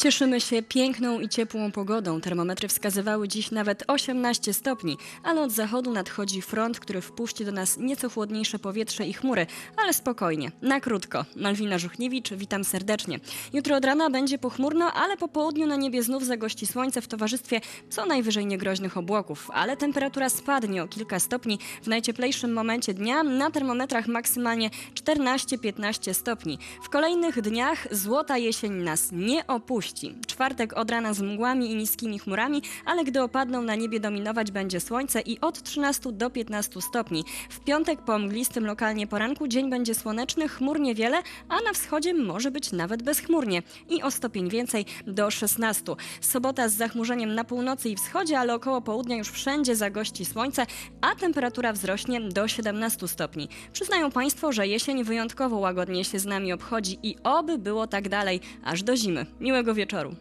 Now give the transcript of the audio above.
Cieszymy się piękną i ciepłą pogodą. Termometry wskazywały dziś nawet 18 stopni, ale od zachodu nadchodzi front, który wpuści do nas nieco chłodniejsze powietrze i chmury, ale spokojnie, na krótko. Malwina Żuchniewicz, witam serdecznie. Jutro od rana będzie pochmurno, ale po południu na niebie znów zagości słońce w towarzystwie co najwyżej niegroźnych obłoków, ale temperatura spadnie o kilka stopni w najcieplejszym momencie dnia, na termometrach maksymalnie 14-15 stopni. W kolejnych dniach złota jesień nas nie opuści. Czwartek od rana z mgłami i niskimi chmurami, ale gdy opadną na niebie dominować będzie słońce i od 13 do 15 stopni. W piątek po mglistym lokalnie poranku dzień będzie słoneczny, chmur niewiele, a na wschodzie może być nawet bezchmurnie i o stopień więcej do 16. Sobota z zachmurzeniem na północy i wschodzie, ale około południa już wszędzie zagości słońce, a temperatura wzrośnie do 17 stopni. Przyznają Państwo, że jesień wyjątkowo łagodnie się z nami obchodzi i oby było tak dalej, aż do zimy. Miłego wieczoru.